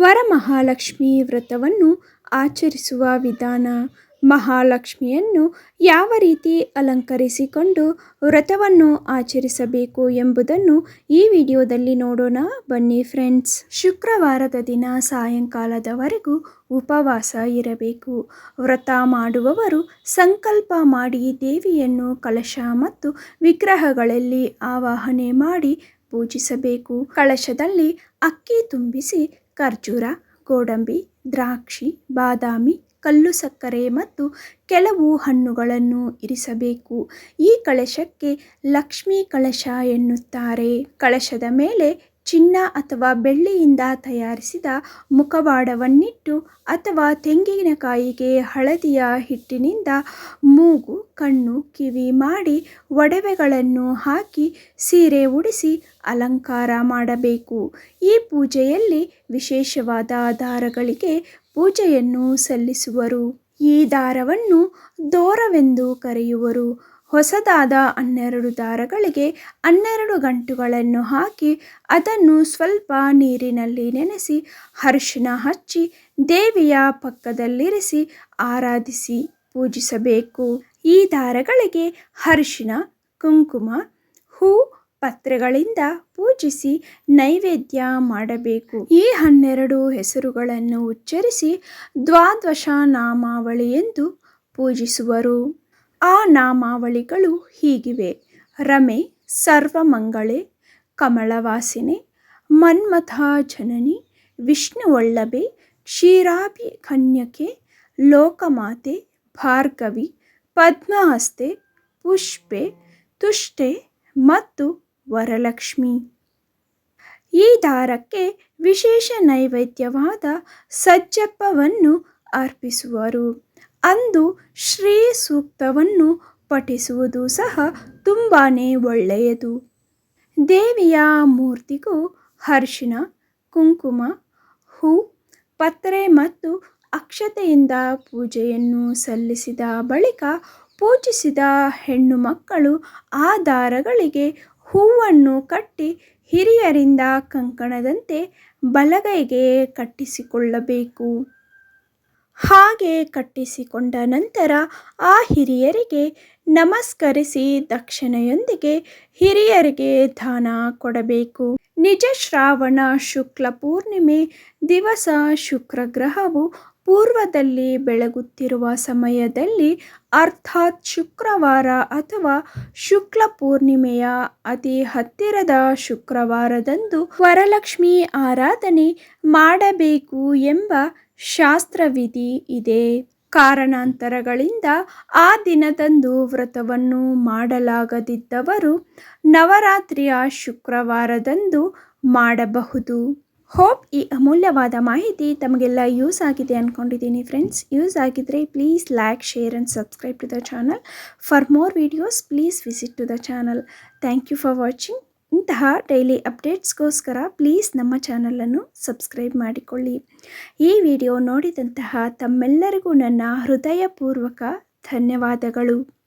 ವರಮಹಾಲಕ್ಷ್ಮಿ ವ್ರತವನ್ನು ಆಚರಿಸುವ ವಿಧಾನ. ಮಹಾಲಕ್ಷ್ಮಿಯನ್ನು ಯಾವ ರೀತಿ ಅಲಂಕರಿಸಿಕೊಂಡು ವ್ರತವನ್ನು ಆಚರಿಸಬೇಕು ಎಂಬುದನ್ನು ಈ ವಿಡಿಯೋದಲ್ಲಿ ನೋಡೋಣ. ಬನ್ನಿ ಫ್ರೆಂಡ್ಸ್, ಶುಕ್ರವಾರದ ದಿನ ಸಾಯಂಕಾಲದವರೆಗೂ ಉಪವಾಸ ಇರಬೇಕು. ವ್ರತ ಮಾಡುವವರು ಸಂಕಲ್ಪ ಮಾಡಿ ದೇವಿಯನ್ನು ಕಲಶ ಮತ್ತು ವಿಗ್ರಹಗಳಲ್ಲಿ ಆವಾಹನೆ ಮಾಡಿ ಪೂಜಿಸಬೇಕು. ಕಳಶದಲ್ಲಿ ಅಕ್ಕಿ ತುಂಬಿಸಿ ಖರ್ಜೂರ, ಗೋಡಂಬಿ, ದ್ರಾಕ್ಷಿ, ಬಾದಾಮಿ, ಕಲ್ಲು ಸಕ್ಕರೆ ಮತ್ತು ಕೆಲವು ಹಣ್ಣುಗಳನ್ನು ಇರಿಸಬೇಕು. ಈ ಕಳಶಕ್ಕೆ ಲಕ್ಷ್ಮೀ ಕಳಶ ಎನ್ನುತ್ತಾರೆ. ಕಳಶದ ಮೇಲೆ ಚಿನ್ನ ಅಥವಾ ಬೆಳ್ಳಿಯಿಂದ ತಯಾರಿಸಿದ ಮುಖವಾಡವನ್ನಿಟ್ಟು ಅಥವಾ ತೆಂಗಿನಕಾಯಿಗೆ ಹಳದಿಯ ಹಿಟ್ಟಿನಿಂದ ಮೂಗು, ಕಣ್ಣು, ಕಿವಿ ಮಾಡಿ ಒಡವೆಗಳನ್ನು ಹಾಕಿ ಸೀರೆ ಉಡಿಸಿ ಅಲಂಕಾರ ಮಾಡಬೇಕು. ಈ ಪೂಜೆಯಲ್ಲಿ ವಿಶೇಷವಾದ ದಾರಗಳಿಗೆ ಪೂಜೆಯನ್ನು ಸಲ್ಲಿಸುವರು. ಈ ದಾರವನ್ನು ದೋರವೆಂದು ಕರೆಯುವರು. ಹೊಸದಾದ ಹನ್ನೆರಡು ದಾರಗಳಿಗೆ ಹನ್ನೆರಡು ಗಂಟುಗಳನ್ನು ಹಾಕಿ ಅದನ್ನು ಸ್ವಲ್ಪ ನೀರಿನಲ್ಲಿ ನೆನೆಸಿ ಅರಿಶಿನ ಹಚ್ಚಿ, ದೇವಿಯ ಪಕ್ಕದಲ್ಲಿರಿಸಿ ಆರಾಧಿಸಿ ಪೂಜಿಸಬೇಕು. ಈ ದಾರಗಳಿಗೆ ಅರಿಶಿನ ಕುಂಕುಮ, ಹೂ ಪತ್ರೆಗಳಿಂದ ಪೂಜಿಸಿ ನೈವೇದ್ಯ ಮಾಡಬೇಕು. ಈ ಹನ್ನೆರಡು ಹೆಸರುಗಳನ್ನು ಉಚ್ಚರಿಸಿ ದ್ವಾದಶ ನಾಮಾವಳಿ ಎಂದು ಪೂಜಿಸುವರು. ಆ ನಾಮಾವಳಿಗಳು ಹೀಗಿವೆ. ರಮೆ, ಸರ್ವಮಂಗಳೆ ಕಮಳವಾಸಿನಿ ಮನ್ಮಥ ಜನನಿ ವಿಷ್ಣುವಲ್ಲಭೆ ಕ್ಷೀರಾಭಿ ಕನ್ಯಕೆ, ಲೋಕಮಾತೆ, ಭಾರ್ಗವಿ, ಪದ್ಮಹಸ್ತೆ, ಪುಷ್ಪೆ, ತುಷ್ಟೆ ಮತ್ತು ವರಲಕ್ಷ್ಮಿ. ಈ ದಾರಕ್ಕೆ ವಿಶೇಷ ನೈವೇದ್ಯವಾದ ಸಜ್ಜಪ್ಪವನ್ನು ಅರ್ಪಿಸುವರು. ಅಂದು ಶ್ರೀ ಸೂಕ್ತವನ್ನು ಪಠಿಸುವುದು ಸಹ ತುಂಬಾ ಒಳ್ಳೆಯದು. ದೇವಿಯ ಮೂರ್ತಿಗೂ ಹರ್ಷಿಣ ಕುಂಕುಮ, ಹೂ, ಪತ್ರೆ ಮತ್ತು ಅಕ್ಷತೆಯಿಂದ ಪೂಜೆಯನ್ನು ಸಲ್ಲಿಸಿದ ಬಳಿಕ ಪೂಜಿಸಿದ ಹೆಣ್ಣು ಮಕ್ಕಳು ಆ ದಾರಗಳಿಗೆ ಹೂವನ್ನು ಕಟ್ಟಿ ಹಿರಿಯರಿಂದ ಕಂಕಣದಂತೆ ಬಲಗೈಗೆ ಕಟ್ಟಿಸಿಕೊಳ್ಳಬೇಕು. ಹಾಗೆ ಕಟ್ಟಿಸಿಕೊಂಡ ನಂತರ ಆ ಹಿರಿಯರಿಗೆ ನಮಸ್ಕರಿಸಿ ದಕ್ಷಿಣೆಯೊಂದಿಗೆ ಹಿರಿಯರಿಗೆ ದಾನ ಕೊಡಬೇಕು. ನಿಜ ಶ್ರಾವಣ ಶುಕ್ಲ ಪೂರ್ಣಿಮೆ ದಿವಸ ಶುಕ್ರ ಗ್ರಹವು ಪೂರ್ವದಲ್ಲಿ ಬೆಳಗುತ್ತಿರುವ ಸಮಯದಲ್ಲಿ ಅರ್ಥಾತ್ ಶುಕ್ರವಾರ ಅಥವಾ ಶುಕ್ಲ ಪೂರ್ಣಿಮೆಯ ಅತಿ ಹತ್ತಿರದ ಶುಕ್ರವಾರದಂದು ವರಲಕ್ಷ್ಮಿ ಆರಾಧನೆ ಮಾಡಬೇಕು ಎಂಬ ಶಾಸ್ತ್ರವಿಧಿ ಇದೆ. ಕಾರಣಾಂತರಗಳಿಂದ ಆ ದಿನದಂದು ವ್ರತವನ್ನು ಮಾಡಲಾಗದಿದ್ದವರು ನವರಾತ್ರಿಯ ಶುಕ್ರವಾರದಂದು ಮಾಡಬಹುದು. ಹೋಪ್ ಈ ಅಮೂಲ್ಯವಾದ ಮಾಹಿತಿ ತಮಗೆಲ್ಲ ಯೂಸ್ ಆಗಿದೆ ಅಂದ್ಕೊಂಡಿದ್ದೀನಿ ಫ್ರೆಂಡ್ಸ್. ಯೂಸ್ ಆಗಿದ್ದರೆ please like, share and subscribe to the channel. For more videos please visit to the channel. Thank you for watching. ಇಂತಹ ಡೈಲಿ ಅಪ್ಡೇಟ್ಸ್ಗೋಸ್ಕರ ಪ್ಲೀಸ್ ನಮ್ಮ ಚಾನಲನ್ನು ಸಬ್ಸ್ಕ್ರೈಬ್ ಮಾಡಿಕೊಳ್ಳಿ. ಈ ವಿಡಿಯೋ ನೋಡಿದಂತಹ ತಮ್ಮೆಲ್ಲರಿಗೂ ನನ್ನ ಹೃದಯಪೂರ್ವಕ ಧನ್ಯವಾದಗಳು.